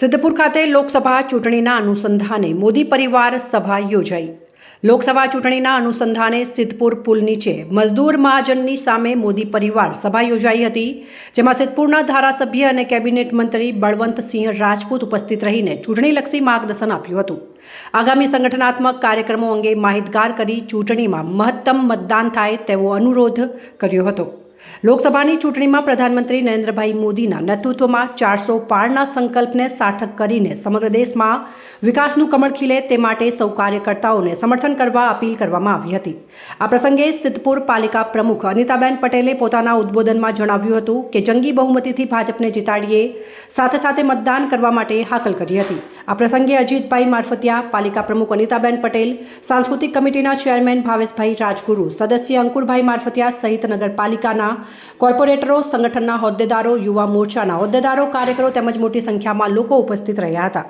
સિદ્ધપુર ખાતે લોકસભા ચૂંટણીના અનુસંધાને મોદી પરિવાર સભા યોજાઈ. લોકસભા ચૂંટણીના અનુસંધાને સિદ્ધપુર પુલ નીચે મજદૂર મહાજનની સામે મોદી પરિવાર સભા યોજાઈ હતી, જેમાં સિદ્ધપુરના ધારાસભ્ય અને કેબિનેટ મંત્રી બળવંતસિંહ રાજપૂત ઉપસ્થિત રહીને ચૂંટણીલક્ષી માર્ગદર્શન આપ્યું હતું. આગામી સંગઠનાત્મક કાર્યક્રમો અંગે માહિતગાર કરી ચૂંટણીમાં મહત્તમ મતદાન થાય તેવો અનુરોધ કર્યો હતો. લોકસભાની ચૂંટણીમાં પ્રધાનમંત્રી નરેન્દ્રભાઈ મોદીના નેતૃત્વમાં ચારસો પારના સંકલ્પને સાર્થક કરીને સમગ્ર દેશમાં વિકાસનું કમળ ખીલે તે માટે સૌ કાર્યકર્તાઓને સમર્થન કરવા અપીલ કરવામાં આવી હતી. આ પ્રસંગે સિદ્ધપુર પાલિકા પ્રમુખ અનિતાબેન પટેલે પોતાના ઉદ્બોધનમાં જણાવ્યું હતું કે જંગી બહુમતીથી ભાજપને જીતાડીએ સાથે સાથે મતદાન કરવા માટે હાકલ કરી હતી. આ પ્રસંગે અજીતભાઈ મારફતિયા, પાલિકા પ્રમુખ અનિતાબેન પટેલ, સાંસ્કૃતિક કમિટીના ચેરમેન ભાવેશભાઈ રાજગુરુ, સદસ્ય અંકુરભાઈ મારફતિયા સહિત નગરપાલિકાના કોર્પોરેટરો સંગઠનના હોદ્દેદારો યુવા મોરચાના હોદ્દેદારો કાર્યકરો તેમજ મોટી સંખ્યામાં લોકો ઉપસ્થિત રહ્યા હતા.